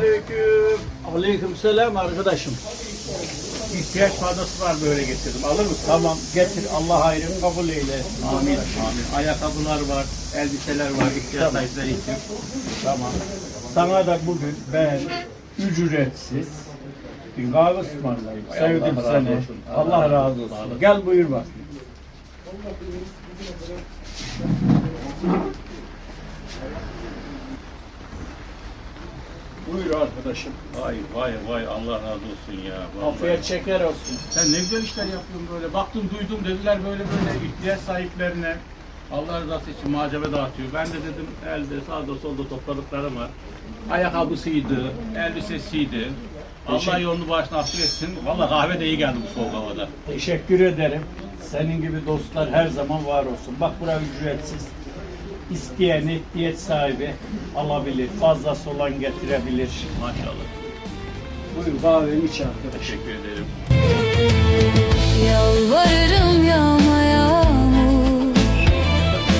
Selamünaleyküm. Aleykümselam arkadaşım. İhtiyaç fazlası var böyle getirdim. Alır mısın? Tamam getir Allah hayrını kabul eyle. Amin. Amin. Ayakkabılar var, elbiseler var, ihtiyaç Tamam. sahipleri için. Tamam. Sana da bugün ben ücretsiz bir kahve ısmarlayayım. Ay, Sevdim Allah razı seni. olsun. Allah razı olsun. Gel buyur bak. Buyur arkadaşım. Vay vay vay Allah razı olsun ya. Vallahi. Afiyet şeker olsun. Sen ne güzel işler yapıyorsun böyle. Baktım duydum dediler böyle böyle ihtiyaç sahiplerine Allah rızası için malzeme dağıtıyor. Ben de dedim elde sağda solda topladıklarım var. Ayakkabısıydı, elbisesiydi. Allah yolunu başına açık etsin. Valla kahve de iyi geldi bu soğuk havada. Teşekkür ederim. Senin gibi dostlar her zaman var olsun. Bak bura ücretsiz. İsteyen ihtiyat sahibi alabilir. Fazlası olan getirebilir. Maşallah. Buyur kahveni iç arkadaş. Teşekkür ederim. Yalvarırım yağma yağmur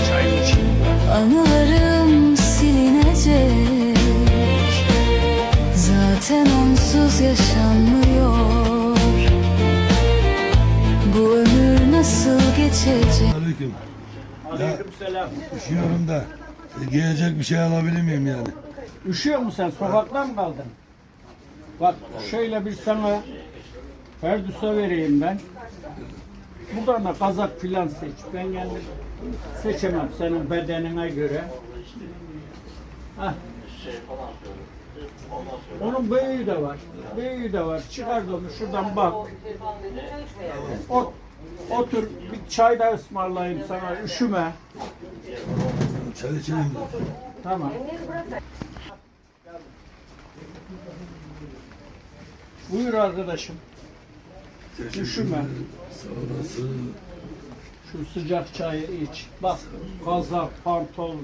Çayın için. Anılarım silinecek Zaten onsuz yaşanmıyor Bu ömür nasıl geçecek Aleyküm. Aleykümselam. Üşüyorum da e, giyecek bir şey alabilir miyim yani? Üşüyor musun sen? Sokakta mı kaldın? Bak şöyle bir sana Ferdus'a vereyim ben. Buradan da kazak filan seç. Ben kendim seçemem senin bedenine göre. Hah. Onun büyüğü de var. Büyüğü de var. Çıkar da onu şuradan bak. Ot, otur bir çay da ısmarlayayım sana. Üşüme. Çay içelim de. Tamam. Buyur arkadaşım. Teşekkür Üşüme. ederim. Sağ olasın. Şu sıcak çayı iç. Bak kazak, pantol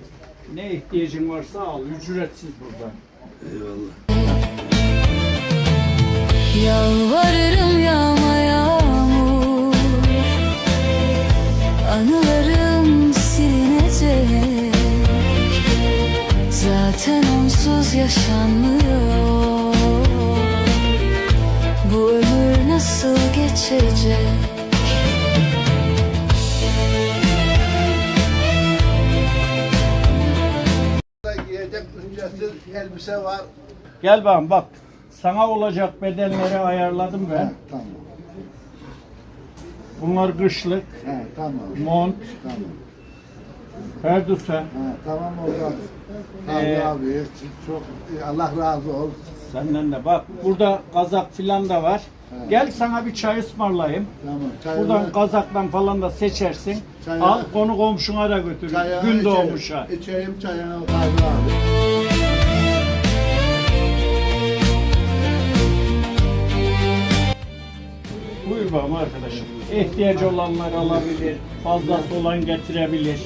ne ihtiyacın varsa al. Ücretsiz burada. Eyvallah. Anılarım silinecek Zaten onsuz yaşanmıyor Bu ömür nasıl geçecek Giyecek ücretsiz elbise var. Gel bakalım bak. Sana olacak bedenleri ayarladım ben. He, tamam. Bunlar kışlık, He, tamam. mont, Tamam. Ferdusa. He, tamam. Abi Ee, abi çok Allah razı olsun. Senden de bak. Burada kazak filan da var. Evet. Gel sana bir çay ısmarlayayım. Tamam. Çayını, Buradan kazaktan falan da seçersin. Çayı- Al konu komşuna da götür. çayını Gün doğmuşa. İçeyim çayını Fazla abi. İhtiyacı olanlar alabilir. Fazlası olan getirebilir.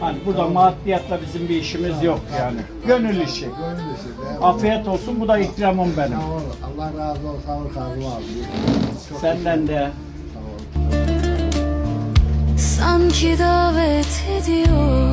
Hani burada maddiyatla bizim bir işimiz yok yani. Gönül işi. Gönül işi. be. Afiyet olsun. Bu da ikramım benim. Sağ ol. Allah razı olsun. Sağ ol Kazım abi. Çok Senden de. sağ ol. Sanki davet ediyor